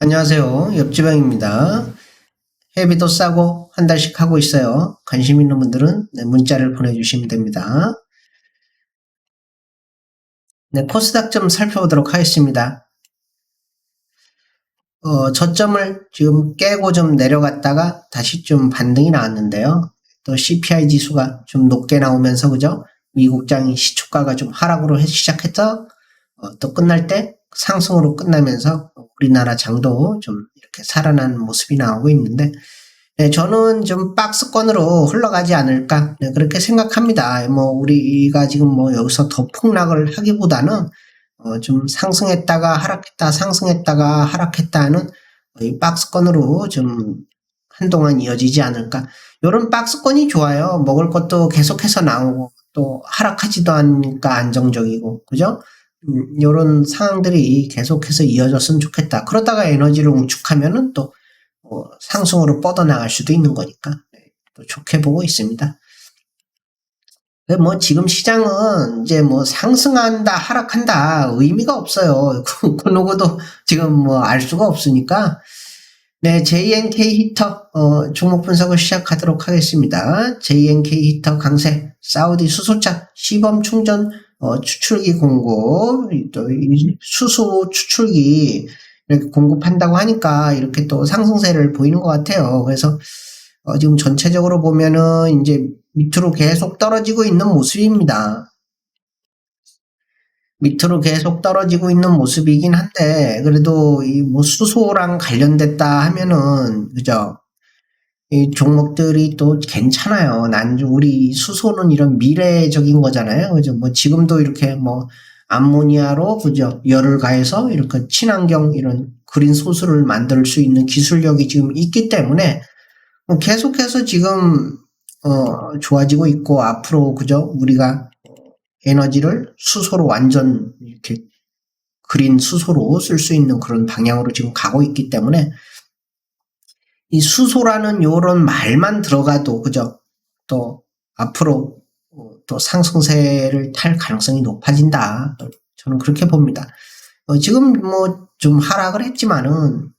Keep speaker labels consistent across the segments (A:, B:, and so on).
A: 안녕하세요. 옆지방입니다. 회비도 싸고 한 달씩 하고 있어요. 관심 있는 분들은 네, 문자를 보내주시면 됩니다. 네, 코스닥 좀 살펴보도록 하겠습니다. 어, 저점을 지금 깨고 좀 내려갔다가 다시 좀 반등이 나왔는데요. 또 CPI 지수가 좀 높게 나오면서 그죠? 미국장이 시초가가 좀 하락으로 해- 시작해서 어, 또 끝날 때 상승으로 끝나면서 우리나라 장도 좀 이렇게 살아나는 모습이 나오고 있는데 네, 저는 좀 박스권으로 흘러가지 않을까 네, 그렇게 생각합니다. 뭐 우리가 지금 뭐 여기서 더 폭락을 하기보다는 어, 좀 상승했다가 하락했다 상승했다가 하락했다 하는 이 박스권으로 좀 한동안 이어지지 않을까. 이런 박스권이 좋아요. 먹을 것도 계속해서 나오고 또 하락하지도 않으니까 안정적이고 그죠? 음, 이런 상황들이 계속해서 이어졌으면 좋겠다. 그러다가 에너지를 웅축하면은 또 어, 상승으로 뻗어나갈 수도 있는 거니까 네, 또 좋게 보고 있습니다. 뭐 지금 시장은 이제 뭐 상승한다 하락한다 의미가 없어요. 그, 그 누구도 지금 뭐 알 수가 없으니까 네 JNK 히터 어, 종목 분석을 시작하도록 하겠습니다. JNK 히터 강세 사우디 수소차 시범 충전 어, 추출기 공급 또이 수소 추출기 이렇게 공급한다고 하니까 이렇게 또 상승세를 보이는 것 같아요. 그래서 어, 지금 전체적으로 보면은 이제 밑으로 계속 떨어지고 있는 모습입니다. 밑으로 계속 떨어지고 있는 모습이긴 한데 그래도 이 뭐 수소랑 관련됐다 하면은 그죠? 이 종목들이 또 괜찮아요. 난 우리 수소는 이런 미래적인 거잖아요. 그죠? 뭐 지금도 이렇게 뭐 암모니아로 그죠? 열을 가해서 이렇게 친환경 이런 그린 소스를 만들 수 있는 기술력이 지금 있기 때문에 뭐 계속해서 지금 어 좋아지고 있고 앞으로 그죠? 우리가 에너지를 수소로 완전 이렇게 그린 수소로 쓸 수 있는 그런 방향으로 지금 가고 있기 때문에 이 수소라는 요런 말만 들어가도 그죠? 또 앞으로 어, 또 상승세를 탈 가능성이 높아진다. 저는 그렇게 봅니다. 어, 지금 뭐 좀 하락을 했지만은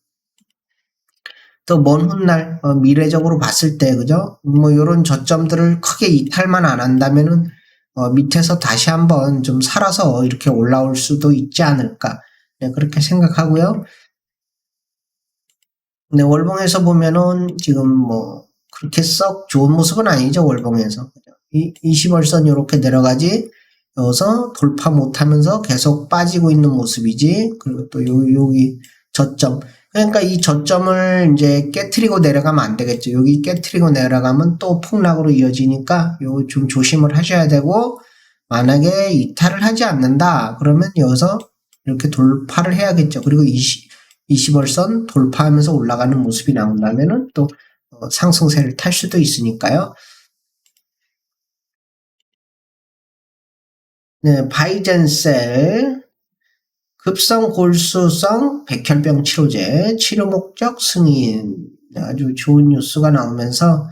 A: 또 먼 훗날 어, 미래적으로 봤을 때 그죠? 뭐 요런 저점들을 크게 이탈만 안 한다면은 어, 밑에서 다시 한번 좀 살아서 이렇게 올라올 수도 있지 않을까. 네, 그렇게 생각하고요. 네, 월봉에서 보면은 지금 뭐 그렇게 썩 좋은 모습은 아니죠, 월봉에서. 이 20월선 이렇게 내려가지, 여기서 돌파 못하면서 계속 빠지고 있는 모습이지, 그리고 또 요, 여기 저점. 그러니까 이 저점을 이제 깨트리고 내려가면 안 되겠죠. 여기 깨트리고 내려가면 또 폭락으로 이어지니까 요 좀 조심을 하셔야 되고, 만약에 이탈을 하지 않는다, 그러면 여기서 이렇게 돌파를 해야겠죠. 그리고 20, 20월선 돌파하면서 올라가는 모습이 나온다면은 또 어, 상승세를 탈 수도 있으니까요. 네, 바이젠셀 급성 골수성 백혈병 치료제 치료 목적 승인 아주 좋은 뉴스가 나오면서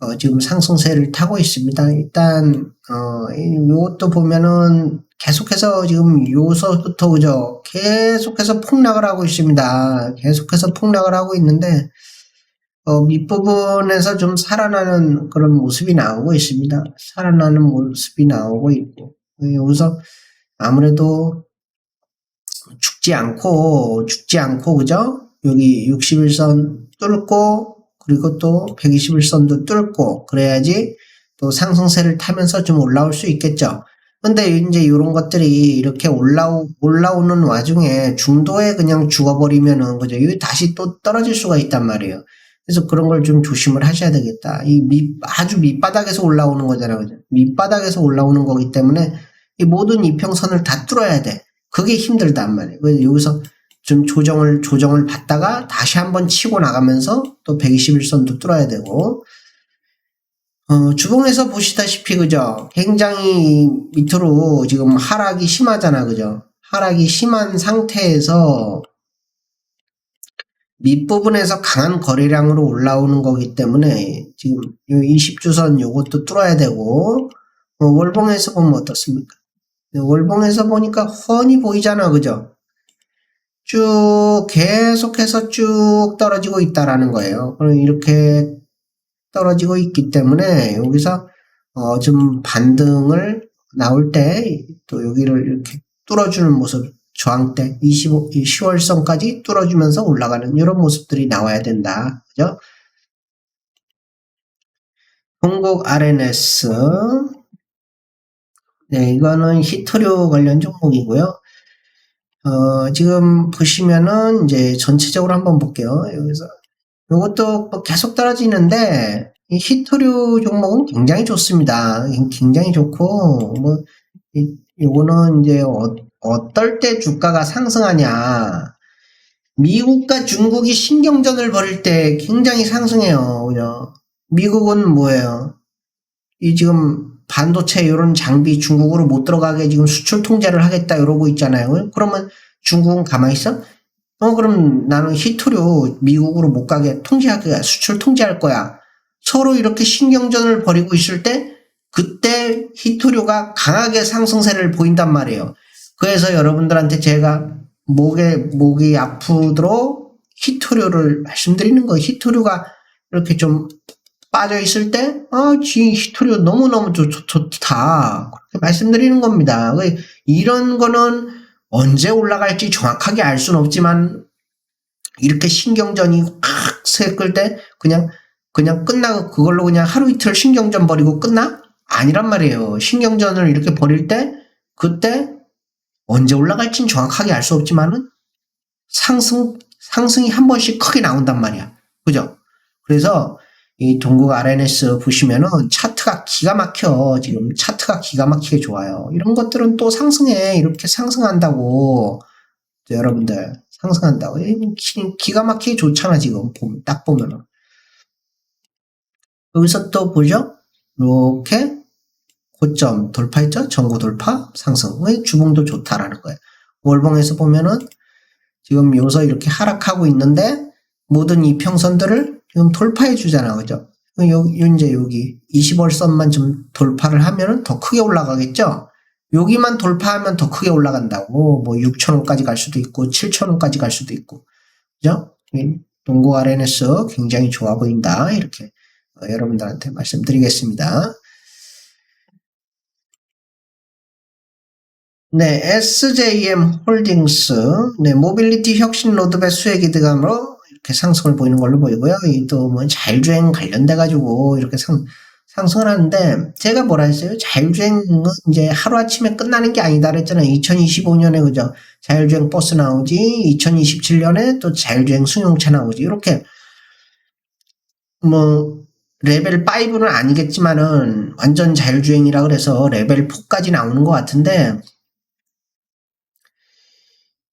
A: 어, 지금 상승세를 타고 있습니다. 일단 어, 이- 요것도 보면은 계속해서 지금 요서부터 그죠? 계속해서 폭락을 하고 있습니다. 계속해서 폭락을 하고 있는데 어, 밑부분에서 좀 살아나는 그런 모습이 나오고 있습니다. 살아나는 모습이 나오고 있고 어, 여기서 아무래도 죽지 않고 죽지 않고 그죠? 여기 61선 뚫고 그리고 또 121선도 뚫고 그래야지 또 상승세를 타면서 좀 올라올 수 있겠죠. 근데 이제 이런 것들이 이렇게 올라오, 올라오는 와중에 중도에 그냥 죽어버리면은 그죠. 여기 다시 또 떨어질 수가 있단 말이에요. 그래서 그런 걸 좀 조심을 하셔야 되겠다. 이 밑, 아주 밑바닥에서 올라오는 거잖아요. 그죠. 밑바닥에서 올라오는 거기 때문에 이 모든 이평선을 다 뚫어야 돼. 그게 힘들단 말이에요. 그래서 여기서 좀 조정을, 조정을 받다가 다시 한번 치고 나가면서 또 121선도 뚫어야 되고, 어, 주봉에서 보시다시피, 그죠? 굉장히 밑으로 지금 하락이 심하잖아, 그죠? 하락이 심한 상태에서 밑부분에서 강한 거래량으로 올라오는 거기 때문에 지금 요 20주선 요것도 뚫어야 되고, 어, 월봉에서 보면 어떻습니까? 네, 월봉에서 보니까 훤히 보이잖아, 그죠? 쭉 계속해서 쭉 떨어지고 있다라는 거예요. 그럼 이렇게 떨어지고 있기 때문에 여기서 어, 좀 반등을 나올 때 또 여기를 이렇게 뚫어주는 모습 저항대 25, 10월선까지 뚫어주면서 올라가는 이런 모습들이 나와야 된다. 그죠? 동국 RNS 네, 이거는 히토류 관련 종목이고요. 어, 지금 보시면은 이제 전체적으로 한번 볼게요. 여기서 이것도 뭐 계속 떨어지는데 이 히토류 종목은 굉장히 좋습니다. 굉장히 좋고 뭐 이- 요거는 이제 어, 어떨 때 주가가 상승하냐? 미국과 중국이 신경전을 벌일 때 굉장히 상승해요. 그죠? 미국은 뭐예요? 이 지금 반도체 이런 장비 중국으로 못 들어가게 지금 수출 통제를 하겠다 이러고 있잖아요. 그러면 중국은 가만히 있어? 어 그럼 나는 히토류 미국으로 못 가게 통제하게 수출 통제할 거야. 서로 이렇게 신경전을 벌이고 있을 때 그때 히토류가 강하게 상승세를 보인단 말이에요. 그래서 여러분들한테 제가 목에 목이 아프도록 히토류를 말씀드리는 거예요. 히토류가 이렇게 좀 빠져 있을 때, 아, 지 히토류 너무너무 좋, 좋, 좋다. 그렇게 말씀드리는 겁니다. 그 이런 거는 언제 올라갈지 정확하게 알 수는 없지만, 이렇게 신경전이 확 셀끌 때, 그냥, 그냥 끝나고 그걸로 그냥 하루 이틀 신경전 버리고 끝나? 아니란 말이에요. 신경전을 이렇게 버릴 때, 그때 언제 올라갈지는 정확하게 알 수 없지만은, 상승, 상승이 한 번씩 크게 나온단 말이야. 그죠? 그래서, 이 동국 RNS 보시면은 차트가 기가 막혀. 지금 차트가 기가 막히게 좋아요. 이런 것들은 또 상승해. 이렇게 상승한다고. 여러분들, 상승한다고. 이 기- 기가 막히게 좋잖아, 지금. 보면- 딱 보면은. 여기서 또 보죠? 이렇게 고점 돌파했죠? 전고 돌파, 상승. 왜 주봉도 좋다라는 거예요. 월봉에서 보면은 지금 요서 이렇게 하락하고 있는데 모든 이 평선들을 지금 돌파해 주잖아. 그죠? 요, 요 이제 여기 20월선만 좀 돌파를 하면은 더 크게 올라가겠죠? 여기만 돌파하면 더 크게 올라간다고. 뭐 6,000원까지 갈 수도 있고 7,000원까지 갈 수도 있고. 그죠? 이 동고 RNS 굉장히 좋아 보인다. 이렇게 어, 여러분들한테 말씀드리겠습니다. 네, SJM 홀딩스, 네, 모빌리티 혁신 로드맵 수혜 기대감으로 이렇게 상승을 보이는 걸로 보이고요. 이또뭐 자율주행 관련돼 가지고 이렇게 상 상승을 하는데 제가 뭐라 했어요? 자율주행은 이제 하루 아침에 끝나는 게 아니다 그랬잖아요. 2025년에 그죠? 자율주행 버스 나오지, 2027년에 또 자율주행 승용차 나오지. 이렇게 뭐 레벨 5는 아니겠지만은 완전 자율주행이라 그래서 레벨 4까지 나오는 것 같은데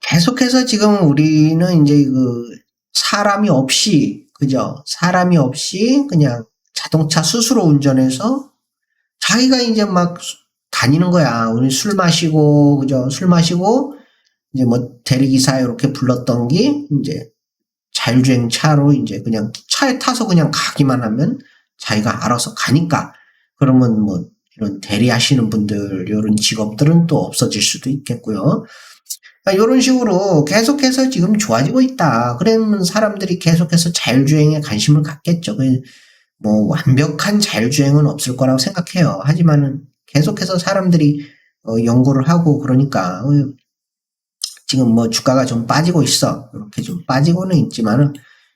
A: 계속해서 지금 우리는 이제 그 사람이 없이 그죠? 사람이 없이 그냥 자동차 스스로 운전해서 자기가 이제 막 수- 다니는 거야. 우리 술 마시고 그죠? 술 마시고 이제 뭐 대리기사 이렇게 불렀던 게 이제 자율주행 차로 이제 그냥 차에 타서 그냥 가기만 하면 자기가 알아서 가니까 그러면 뭐 이런 대리하시는 분들 이런 직업들은 또 없어질 수도 있겠고요. 이런 식으로 계속해서 지금 좋아지고 있다. 그러면 사람들이 계속해서 자율주행에 관심을 갖겠죠. 그뭐 완벽한 자율주행은 없을 거라고 생각해요. 하지만은 계속해서 사람들이 어, 연구를 하고 그러니까 어, 지금 뭐 주가가 좀 빠지고 있어. 이렇게 좀 빠지고는 있지만은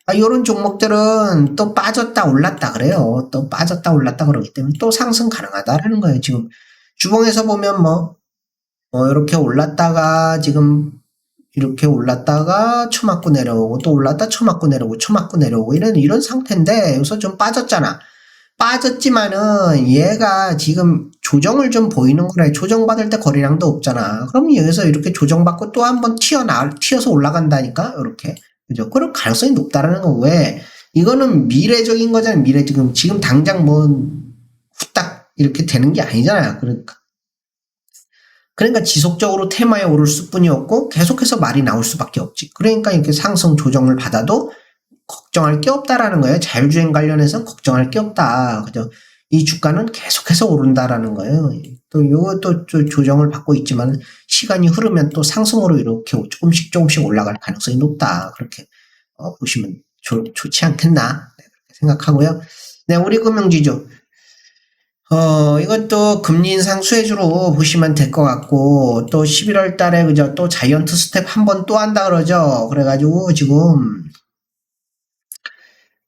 A: 아, 이런 종목들은 또 빠졌다 올랐다 그래요. 또 빠졌다 올랐다 그러기 때문에 또 상승 가능하다라는 거예요. 지금 주봉에서 보면 뭐 어, 이렇게 올랐다가 지금 이렇게 올랐다가 쳐맞고 내려오고 또 올랐다 쳐맞고 내려오고 쳐맞고 내려오고 이런 이런 상태인데 여기서 좀 빠졌잖아. 빠졌지만은 얘가 지금 조정을 좀 보이는 거래. 조정받을 때 거래량도 없잖아. 그럼 여기서 이렇게 조정받고 또 한번 튀어나 튀어서 올라간다니까 이렇게 그죠? 그럴 가능성이 높다라는 건 왜? 이거는 미래적인 거잖아요. 미래 지금 지금 당장 뭐 후딱 이렇게 되는 게 아니잖아요. 그러니까 그러니까 지속적으로 테마에 오를 수뿐이 없고 계속해서 말이 나올 수밖에 없지. 그러니까 이렇게 상승 조정을 받아도 걱정할 게 없다라는 거예요. 자율주행 관련해서 걱정할 게 없다. 그죠? 이 주가는 계속해서 오른다라는 거예요. 또 요것도 좀 조정을 받고 있지만 시간이 흐르면 또 상승으로 이렇게 조금씩 조금씩 올라갈 가능성이 높다. 그렇게 어, 보시면 좋, 좋지 않겠나 네, 생각하고요. 네, 우리 금융지주 어, 이것도 금리 인상 수혜주로 보시면 될 것 같고, 또 11월 달에, 그죠, 또 자이언트 스텝 한 번 또 한다 그러죠. 그래가지고 지금,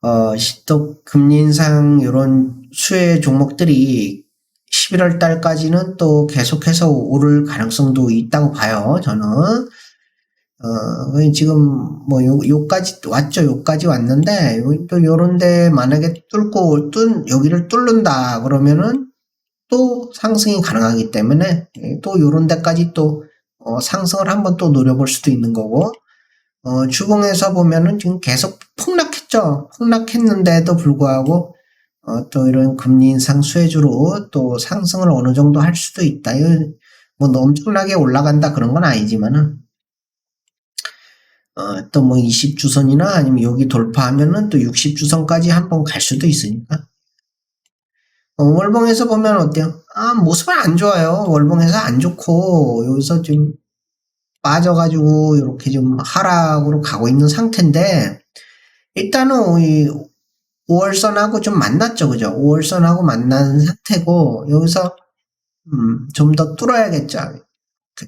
A: 어, 시- 또 금리 인상 요런 수혜 종목들이 11월 달까지는 또 계속해서 오를 가능성도 있다고 봐요, 저는. 어, 지금 뭐 요, 요까지 왔죠. 요까지 왔는데 요- 또 요런데 만약에 뚫고 뚫 여기를 뚫는다 그러면은 또 상승이 가능하기 때문에 예, 또 요런 데까지 또 어, 상승을 한번 또 노려볼 수도 있는 거고 어, 주봉에서 보면은 지금 계속 폭락했죠. 폭락했는데도 불구하고 어, 또 이런 금리 인상 수혜주로 또 상승을 어느 정도 할 수도 있다. 뭐 엄청나게 올라간다 그런 건 아니지만은 어, 또 뭐 20주선이나 아니면 여기 돌파하면은 또 60주선까지 한번 갈 수도 있으니까. 어, 월봉에서 보면 어때요? 아, 모습은 안 좋아요. 월봉에서 안 좋고, 여기서 좀 빠져가지고, 이렇게 좀 하락으로 가고 있는 상태인데, 일단은 이 5월선하고 좀 만났죠. 그죠? 5월선하고 만난 상태고, 여기서, 음, 좀 더 뚫어야겠죠.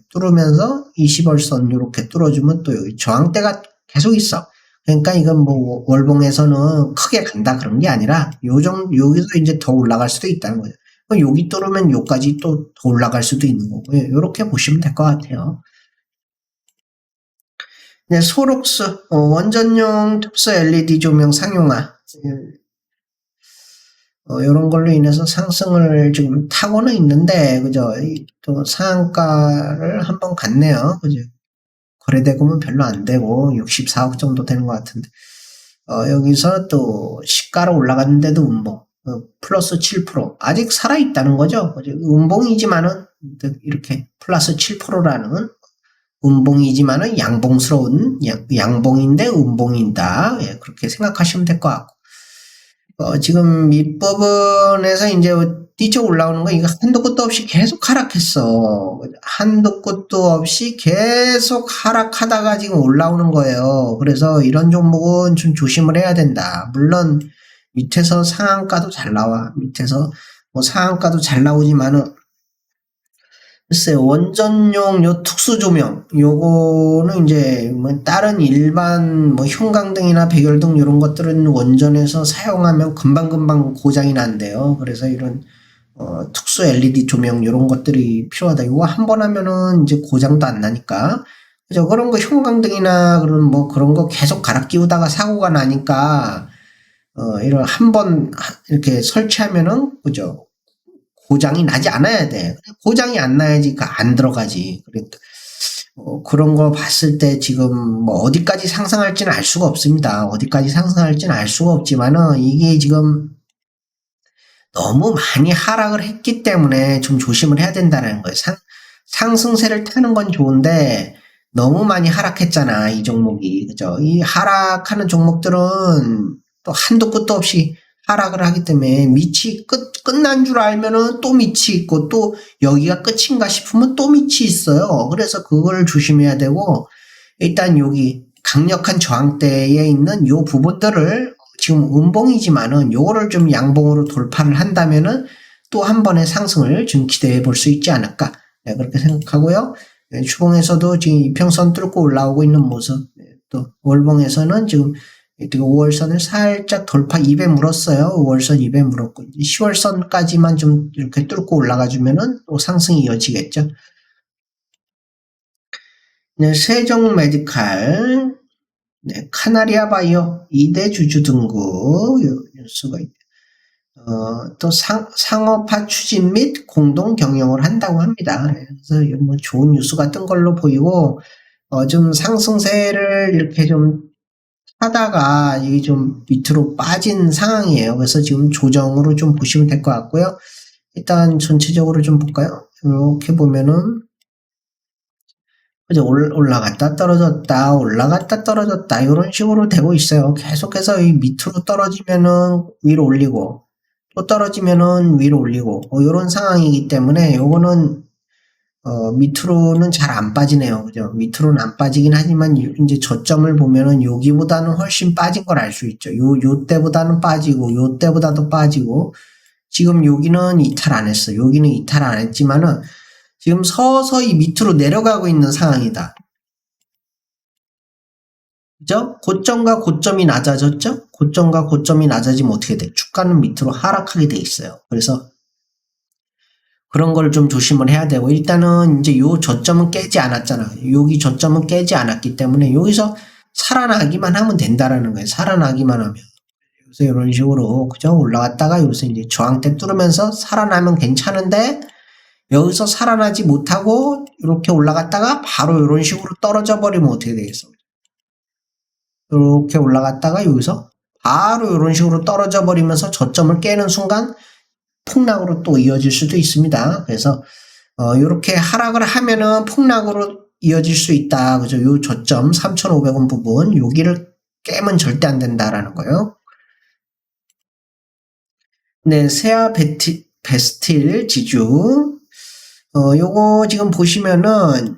A: 뚫으면서 20월선 이렇게 뚫어주면 또 여기 저항대가 계속 있어. 그러니까 이건 뭐 월봉에서는 크게 간다 그런 게 아니라 요정 여기서 이제 더 올라갈 수도 있다는 거죠. 그럼 여기 뚫으면 여기까지 또 더 올라갈 수도 있는 거고 이렇게 보시면 될 것 같아요. 네, 소록스 어, 원전용 톱스 LED 조명 상용화 어, 이런 걸로 인해서 상승을 지금 타고는 있는데, 그죠? 이또 상한가를 한번 갔네요. 그죠? 거래대금은 별로 안 되고, 64억 정도 되는 것 같은데, 어, 여기서 또 시가로 올라갔는데도 음봉, 어, 플러스 7%. 아직 살아 있다는 거죠. 그죠? 음봉이지만은, 이렇게 플러스 7%라는 음봉이지만은 양봉스러운, 양, 양봉인데 음봉인다. 예, 그렇게 생각하시면 될 것 같고. 어, 지금 밑부분에서 이제 뛰쳐 올라오는 거 이거 한도 끝도 없이 계속 하락했어. 한도 끝도 없이 계속 하락하다가 지금 올라오는 거예요. 그래서 이런 종목은 좀 조심을 해야 된다. 물론 밑에서 상한가도 잘 나와. 밑에서 뭐 상한가도 잘 나오지만은 글쎄 원전용 요 특수 조명 요거는 이제 뭐 다른 일반 뭐 형광등이나 백열등 이런 것들은 원전에서 사용하면 금방 금방 고장이 난대요. 그래서 이런 어, 특수 LED 조명 이런 것들이 필요하다. 이거 한 번 하면은 이제 고장도 안 나니까 그죠? 그런 거 형광등이나 그런 뭐 그런 거 계속 갈아 끼우다가 사고가 나니까 어, 이런 한 번 이렇게 설치하면은 그죠? 고장이 나지 않아야 돼. 고장이 안 나야지 그안 들어가지. 어, 그런 거 봤을 때 지금 뭐 어디까지 상승할지는 알 수가 없습니다. 어디까지 상승할지는 알 수가 없지만은 이게 지금 너무 많이 하락을 했기 때문에 좀 조심을 해야 된다는 거예요. 상, 상승세를 타는 건 좋은데 너무 많이 하락했잖아 이 종목이 그죠? 이 하락하는 종목들은 또 한도 끝도 없이 하락을 하기 때문에 밑이 끝 끝난 줄 알면은 또 밑이 있고 또 여기가 끝인가 싶으면 또 밑이 있어요. 그래서 그걸 조심해야 되고 일단 여기 강력한 저항대에 있는 요 부분들을 지금 음봉이지만은 요거를 좀 양봉으로 돌파를 한다면은 또 한 번의 상승을 좀 기대해 볼 수 있지 않을까 네, 그렇게 생각하고요. 네, 주봉에서도 지금 이평선 뚫고 올라오고 있는 모습 네, 또 월봉에서는 지금 5월선을 살짝 돌파 2배 물었어요. 5월선 2배 물었고 10월선까지만 좀 이렇게 뚫고 올라가 주면은 또 상승이 이어지겠죠. 네, 세종 메디칼, 네, 카나리아 바이오 2대 주주 등급 뉴스가 있네요. 어, 또 상, 상업화 추진 및 공동 경영을 한다고 합니다. 그래서 뭐 좋은 뉴스가 뜬 걸로 보이고 어, 좀 상승세를 이렇게 좀 하다가 이게 좀 밑으로 빠진 상황이에요. 그래서 지금 조정으로 좀 보시면 될 것 같고요. 일단 전체적으로 좀 볼까요? 이렇게 보면은 그죠 올라갔다 떨어졌다 올라갔다 떨어졌다 이런 식으로 되고 있어요. 계속해서 이 밑으로 떨어지면은 위로 올리고 또 떨어지면은 위로 올리고 뭐 이런 상황이기 때문에 요거는 어, 밑으로는 잘 안 빠지네요. 그죠? 밑으로는 안 빠지긴 하지만 요- 이제 저점을 보면은 여기보다는 훨씬 빠진 걸 알 수 있죠. 요, 요 때보다는 빠지고 요 때보다도 빠지고 지금 여기는 이탈 안 했어. 여기는 이탈 안 했지만은 지금 서서히 밑으로 내려가고 있는 상황이다. 그죠? 고점과 고점이 낮아졌죠? 고점과 고점이 낮아지면 어떻게 돼? 주가는 밑으로 하락하게 돼 있어요. 그래서 그런 걸 좀 조심을 해야 되고 일단은 이제 요 저점은 깨지 않았잖아. 여기 저점은 깨지 않았기 때문에 여기서 살아나기만 하면 된다라는 거예요. 살아나기만 하면. 그래서 이런 식으로 그죠? 올라갔다가 여기서 이제 저항대 뚫으면서 살아나면 괜찮은데 여기서 살아나지 못하고 이렇게 올라갔다가 바로 이런 식으로 떨어져 버리면 어떻게 되겠어? 이렇게 올라갔다가 여기서 바로 이런 식으로 떨어져 버리면서 저점을 깨는 순간 폭락으로 또 이어질 수도 있습니다. 그래서 어, 이렇게 하락을 하면은 폭락으로 이어질 수 있다. 그죠? 요 저점 3,500원 부분 여기를 깨면 절대 안 된다라는 거예요. 네, 세아 베티, 베스틸 지주. 어, 요거 지금 보시면은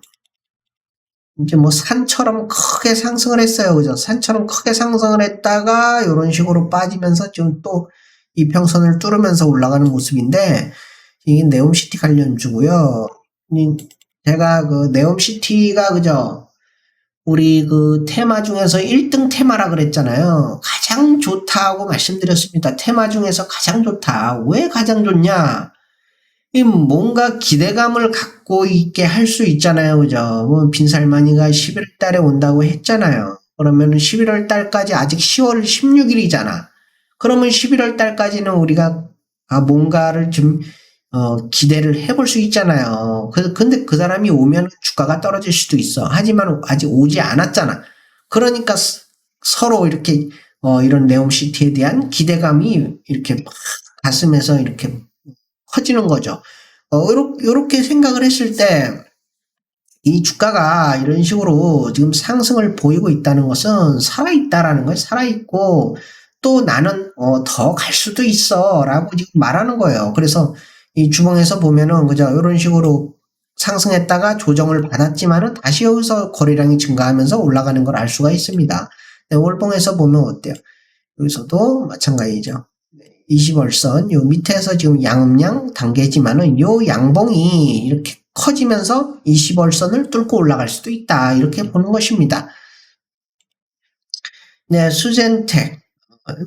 A: 이제 뭐 산처럼 크게 상승을 했어요. 그죠? 산처럼 크게 상승을 했다가 이런 식으로 빠지면서 지금 또 이평선을 뚫으면서 올라가는 모습인데 이게 네옴시티 관련주고요. 이 제가 그 네옴시티가 그죠? 우리 그 테마 중에서 1등 테마라 그랬잖아요. 가장 좋다고 말씀드렸습니다. 테마 중에서 가장 좋다. 왜 가장 좋냐? 이 뭔가 기대감을 갖고 있게 할 수 있잖아요. 그죠? 뭐 빈살만이가 11월 달에 온다고 했잖아요. 그러면 11월 달까지 아직 10월 16일이잖아. 그러면 11월 달까지는 우리가 아 뭔가를 좀 어, 기대를 해볼 수 있잖아요. 그, 근데 그 사람이 오면 주가가 떨어질 수도 있어. 하지만 아직 오지 않았잖아. 그러니까 스- 서로 이렇게 어, 이런 네옴시티에 대한 기대감이 이렇게 막 가슴에서 이렇게 커지는 거죠. 어, 요렇게 생각을 했을 때, 이 주가가 이런 식으로 지금 상승을 보이고 있다는 것은 살아있다라는 거예요. 살아있고, 또 나는, 어, 더 갈 수도 있어. 라고 지금 말하는 거예요. 그래서 이 주봉에서 보면은, 그죠. 이런 식으로 상승했다가 조정을 받았지만은 다시 여기서 거래량이 증가하면서 올라가는 걸 알 수가 있습니다. 네, 월봉에서 보면 어때요? 여기서도 마찬가지죠. 20월선 요 밑에서 지금 양음양 단계지만은 요 양봉이 이렇게 커지면서 20월선을 뚫고 올라갈 수도 있다 이렇게 보는 것입니다. 네, 수젠텍 어,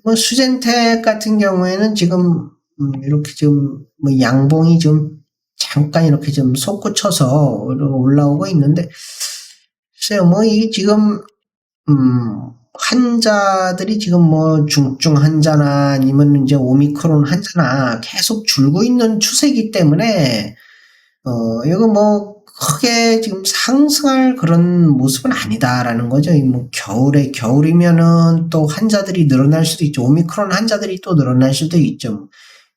A: 뭐 수젠텍 같은 경우에는 지금 음, 이렇게 지금 뭐 양봉이 좀 잠깐 이렇게 좀 솟구쳐서 올라오고 있는데 글쎄요 뭐 이게 지금 음 환자들이 지금 뭐 중증 환자나 아니면 이제 오미크론 환자나 계속 줄고 있는 추세이기 때문에 어 이거 뭐 크게 지금 상승할 그런 모습은 아니다라는 거죠. 이뭐 겨울에 겨울이면은 또 환자들이 늘어날 수도 있죠. 오미크론 환자들이 또 늘어날 수도 있죠.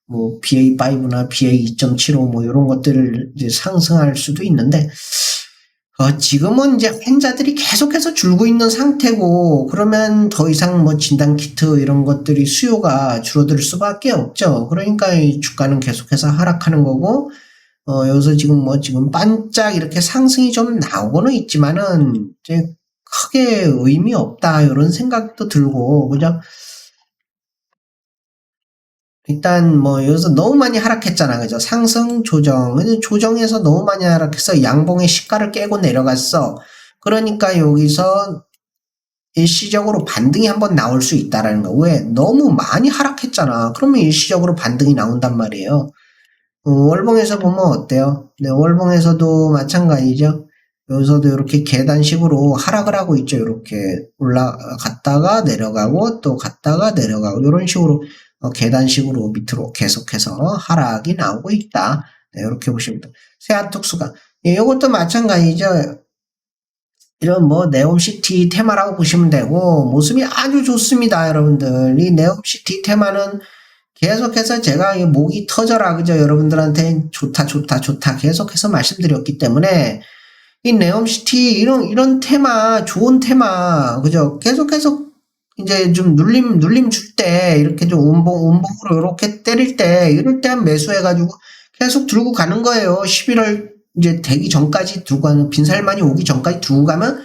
A: 뭐 BA5나 BA2.75 뭐 이런 것들을 상승할 수도 있는데 어, 지금은 이제 환자들이 계속해서 줄고 있는 상태고, 그러면 더 이상 뭐 진단 키트 이런 것들이 수요가 줄어들 수밖에 없죠. 그러니까 이 주가는 계속해서 하락하는 거고, 어, 여기서 지금 뭐 지금 반짝 이렇게 상승이 좀 나오고는 있지만은, 이제 크게 의미 없다, 이런 생각도 들고, 그죠? 일단 뭐 여기서 너무 많이 하락했잖아. 그죠? 상승 조정. 조정에서 너무 많이 하락해서 양봉의 시가를 깨고 내려갔어. 그러니까 여기서 일시적으로 반등이 한번 나올 수 있다라는 거. 왜? 너무 많이 하락했잖아. 그러면 일시적으로 반등이 나온단 말이에요. 어, 월봉에서 보면 어때요? 네, 월봉에서도 마찬가지죠. 여기서도 이렇게 계단식으로 하락을 하고 있죠. 이렇게 올라갔다가 내려가고 또 갔다가 내려가고 이런 식으로 어, 계단식으로 밑으로 계속해서 하락이 나오고 있다. 네, 이렇게 보시면 됩니다. 세아특수가 예, 이것도 마찬가지죠. 이런 뭐 네옴시티 테마라고 보시면 되고 모습이 아주 좋습니다, 여러분들. 이 네옴시티 테마는 계속해서 제가 이 목이 터져라 그죠? 여러분들한테 좋다 좋다 좋다 계속해서 말씀드렸기 때문에 이 네옴시티 이런 이런 테마 좋은 테마 그죠? 계속해서 이제 좀 눌림 눌림 줄 때 이렇게 좀 운봉 운봉으로 이렇게 때릴 때 이럴 때 한 매수해 가지고 계속 들고 가는 거예요. 11월 이제 되기 전까지 두고 가는 빈살만이 오기 전까지 두고 가면